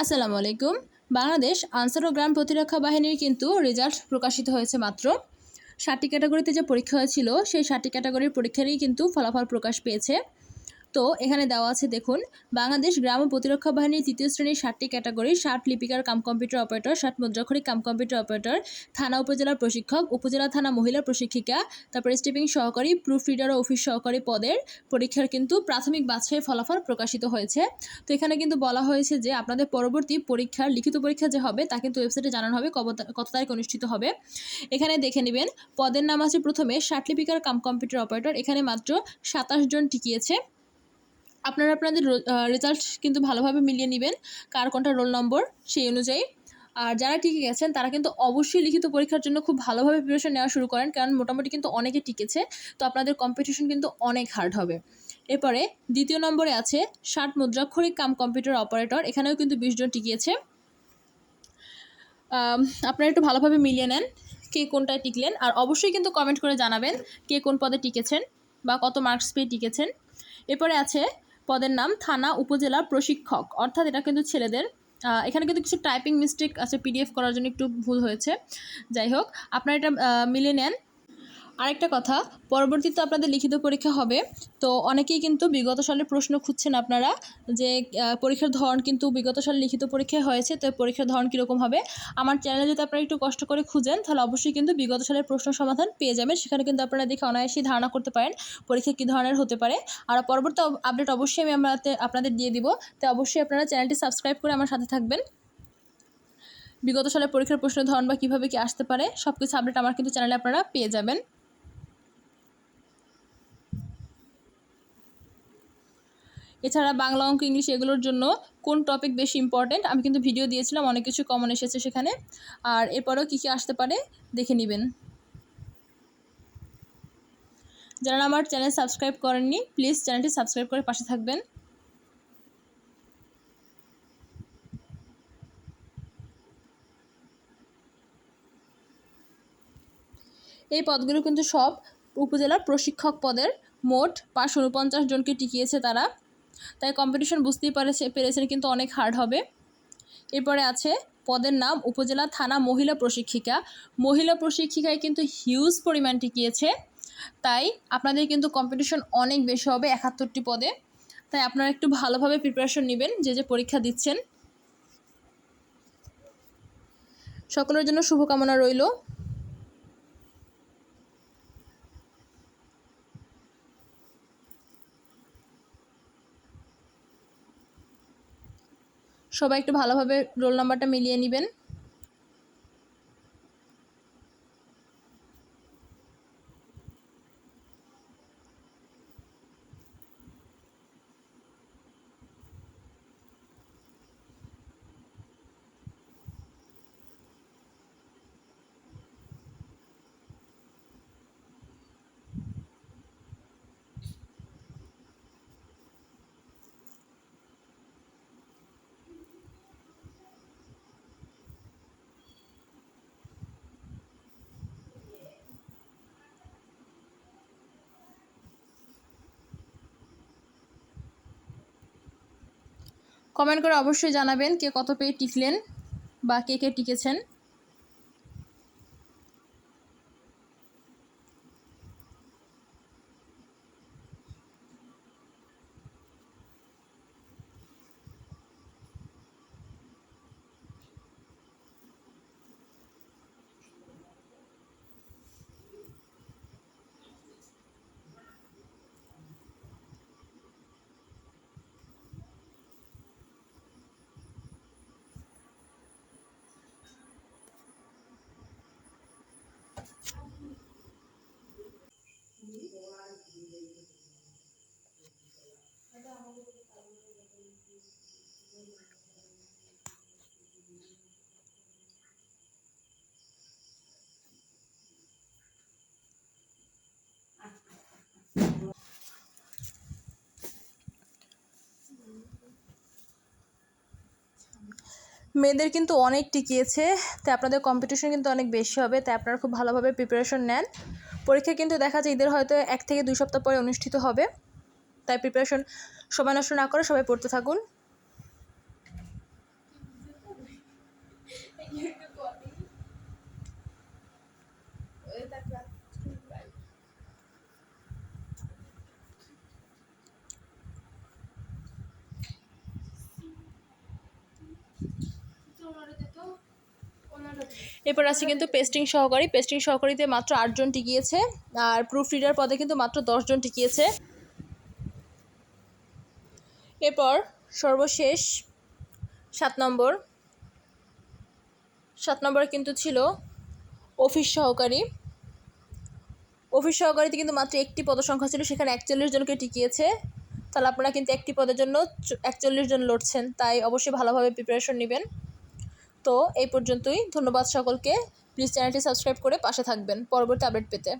আসসালামু আলাইকুম। বাংলাদেশ আনসার ও গ্রাম প্রতিরক্ষা বাহিনীর কিন্তু রেজাল্ট প্রকাশিত হয়েছে মাত্র। ষাটটি ক্যাটাগরিতে যে পরীক্ষা হয়েছিল, সেই ষাটটি ক্যাটাগরির পরীক্ষারই কিন্তু ফলাফল প্রকাশ পেয়েছে। তো এখানে দেওয়া আছে, দেখুন, বাংলাদেশ গ্রাম প্রতিরক্ষা বাহিনীর তৃতীয় শ্রেণির ষাটটি ক্যাটাগরি ষাট লিপিকার কাম কম্পিউটার অপারেটর ষাট মুদ্রাক্ষরিক কাম কম্পিউটার অপারেটর, থানা উপজেলার প্রশিক্ষক, উপজেলা থানা মহিলা প্রশিক্ষিকা, তারপরে স্টেপিং সহকারী, প্রুফ রিডার ও অফিস সহকারী পদের পরীক্ষার কিন্তু প্রাথমিক বাছাইয়ের ফলাফল প্রকাশিত হয়েছে। তো এখানে কিন্তু বলা হয়েছে যে, আপনাদের পরবর্তী পরীক্ষার, লিখিত পরীক্ষা যে হবে, তা কিন্তু ওয়েবসাইটে জানানো হবে কত তারিখ অনুষ্ঠিত হবে। এখানে দেখে নেবেন, পদের নাম আছে প্রথমে ষাট লিপিকার কাম কম্পিউটার অপারেটর, এখানে মাত্র সাতাশ জন টিকিয়েছে। আপনারা আপনাদের রেজাল্ট কিন্তু ভালোভাবে মিলিয়ে নেবেন, কার কোনটা রোল নম্বর সেই অনুযায়ী। আর যারা টিকে গেছেন, তারা কিন্তু অবশ্যই লিখিত পরীক্ষার জন্য খুব ভালোভাবে প্রিপারেশন নেওয়া শুরু করেন, কারণ মোটামুটি কিন্তু অনেকে টিকেছে, তো আপনাদের কম্পিটিশন কিন্তু অনেক হার্ড হবে। এরপরে দ্বিতীয় নম্বরে আছে ষাট মুদ্রাক্ষরিক কাম কম্পিউটার অপারেটর এখানেও কিন্তু বিশ জন টিকিয়েছে। আপনারা একটু ভালোভাবে মিলিয়ে নেন, কে কোনটায় টিকলেন, আর অবশ্যই কিন্তু কমেন্ট করে জানাবেন কে কোন পদে টিকেছেন বা কত মার্কস পেয়ে টিকেছেন। এরপরে আছে পদের নাম থানা উপজেলা প্রশিক্ষক। অর্থাৎ এটা কিন্তু ছেলেদের এখানে কিন্তু কিছু টাইপিং মিস্টেক আছে পিডিএফ করার জন্য একটু ভুল হয়েছে। যাই হোক, আপনারা এটা মিলে নেন। আরেকটা কথা, পরবর্তীতে আপনাদের লিখিত পরীক্ষা হবে। তো অনেকেই কিন্তু বিগত সালের প্রশ্ন খুঁজছেন আপনারা যে পরীক্ষার ধরন কিন্তু বিগত সালে লিখিত পরীক্ষায় হয়েছে, তো পরীক্ষার ধরন কীরকম হবে? আমার চ্যানেলে যদি আপনারা একটু কষ্ট করে খুঁজেন, তাহলে অবশ্যই কিন্তু বিগত সালের প্রশ্ন সমাধান পেয়ে যাবেন। সেখানে কিন্তু আপনারা দেখে অনায়াসেই ধারণা করতে পারেন পরীক্ষা কী ধরনের হতে পারে। আর পরবর্তী আপডেট অবশ্যই আমি আমাদের আপনাদের দিয়ে দিব। তো অবশ্যই আপনারা চ্যানেলটি সাবস্ক্রাইব করে আমার সাথে থাকবেন। বিগত সালের পরীক্ষার প্রশ্নের ধরন বা কীভাবে কি আসতে পারে সব কিছু আপডেট আমার কিন্তু চ্যানেলে আপনারা পেয়ে যাবেন। এছাড়া বাংলা অঙ্ক, ইংলিশ এগুলোর জন্য কোন টপিক বেশি ইম্পর্ট্যান্ট আমি কিন্তু ভিডিও দিয়েছিলাম, অনেক কিছু কমন এসেছে সেখানে। আর এরপরেও কী কী আসতে পারে, দেখে নেবেন। যারা আমার চ্যানেল সাবস্ক্রাইব করেননি প্লিজ চ্যানেলটি সাবস্ক্রাইব করে পাশে থাকবেন। এই পদগুলো কিন্তু সব উপজেলার প্রশিক্ষক পদের মোট পাঁচশো উনপঞ্চাশ জনকে টিকিয়েছে তারা। তাই কম্পিটিশন বুঝতেই পারেছে, পেরেছেন কিন্তু অনেক হার্ড হবে। এরপরে আছে, পদের নাম উপজেলা, থানা, মহিলা প্রশিক্ষিকা। মহিলা প্রশিক্ষিকায় কিন্তু হিউজ পরিমাণ টিকিয়েছে। তাই আপনাদের কিন্তু কম্পিটিশন অনেক বেশি হবে একাত্তরটি পদে। তাই আপনারা একটু ভালোভাবে প্রিপারেশন নেবেন, যে যে পরীক্ষা দিচ্ছেন। সকলের জন্য শুভকামনা রইল। সবাই একটু ভালোভাবে রোল নাম্বারটা মিলিয়ে নেবেন। কমেন্ট করে অবশ্যই জানাবেন কে কত পেয়ে টিকলেন বা কে কে টিকেছেন। মেয়েদের কিন্তু অনেক টিকিয়েছে, তাই আপনাদের কম্পিটিশন কিন্তু অনেক বেশি হবে, তাই আপনারা খুব ভালোভাবে প্রিপারেশন নেন। পরীক্ষা কিন্তু দেখা যায় ঈদের হয়তো এক থেকে দুই সপ্তাহ পরে অনুষ্ঠিত হবে, তাই প্রিপারেশন সময় নষ্ট না করে সবাই পড়তে থাকুন। এরপর আছে কিন্তু পেস্টিং সহকারী। পেস্টিং সহকারীতে মাত্র আটজন টিকিয়েছে আর প্রুফ রিডার পদে কিন্তু মাত্র দশজন টিকিয়েছে। এরপর সর্বশেষ সাত নম্বর। সাত নম্বরে কিন্তু ছিল অফিস সহকারী। অফিস সহকারীতে কিন্তু মাত্র একটি পদসংখ্যা ছিল, সেখানে একচল্লিশ জনকে টিকিয়েছে। তাহলে আপনারা কিন্তু একটি পদের জন্য একচল্লিশ জন লড়ছেন, তাই অবশ্যই ভালোভাবে প্রিপারেশন নেবেন। তো এই পর্যন্তই। ধন্যবাদ সকলকে। প্লিজ চ্যানেলটি সাবস্ক্রাইব করে পাশে থাকবেন। পরবর্তী আপডেট পেতে।